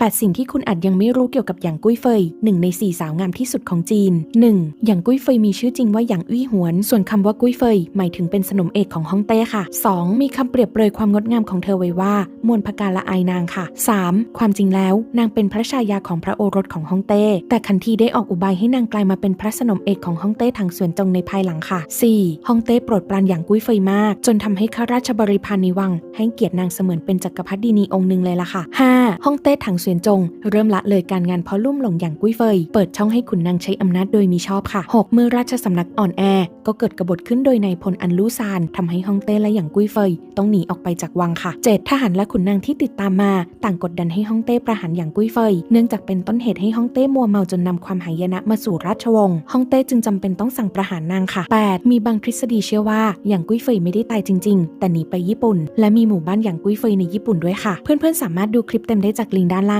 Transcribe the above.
8 สิ่งที่คุณอาจยังไม่รู้เกี่ยวกับหยางกุ้ยเฟยหนึ่งใน 4 สาวงามที่สุดของจีน 1. หยางกุ้ยเฟยมีชื่อจริงว่าหยางอุ้ยหวน ส่วนคำว่ากุ้ยเฟยหมายถึงเป็นสนมเอกของฮ่องเต้ค่ะ 2. มีคำเปรียบเปรยความงดงามของเธอไว้ว่ามวลพกาละอายนางค่ะ 3. ความจริงแล้ว นางเป็นพระชายาของพระโอรสของฮ่องเต้ แต่คันทีได้ออกอุบายให้นางกลายมาเป็นพระสนมเอกของฮ่องเต้ทางส่วนจงในภายหลังค่ะ 4. ฮ่องเต้โปรดปรานหยางกุ้ยเฟยมาก จนทำให้ข้าราชบริพารในวัง ให้เกียรตินางเสมือนเป็นจักรพรรดินีองค์หนึ่งเลยล่ะค่ะ 5. ฮ่องเต้ถังเสวียนจง เริ่มละเลยการงานเพราะลุ่มหลงอย่างกุ้ยเฟย เปิดช่องให้ขุนนางใช้อำนาจโดยมีชอบค่ะ 6. เมื่อราชสำนักอ่อนแอ ก็เกิดกบฏขึ้นโดยนายพลอันลู่ซานทำให้ฮ่องเต้และอย่างกุ้ยเฟย ต้องหนีออกไปจากวังค่ะ 7. ทหารและขุนนางที่ติดตามมา ต่างกดดันให้ฮ่องเต้ประหารอย่างกุ้ยเฟย เนื่องจากเป็นต้นเหตุให้ฮ่องเต้มัวเมาจนนำความหายนะมาสู่ราชวงศ์ฮ่องเต้จึงจำเป็นต้องสั่งประหารนางค่ะ 8. มีบางทฤษฎีเชื่อว่าอย่างกุ้ยเฟยไม่ได้ตายจริง ๆ แต่หนีไปญี่ปุ่น และมีหมู่บ้านอย่างกุ้ยเฟยในญี่ปุ่นด้วยค่ะ เพื่อนๆสามารถดูคลิปเต็มได้จากลิงก์ด้านล่าง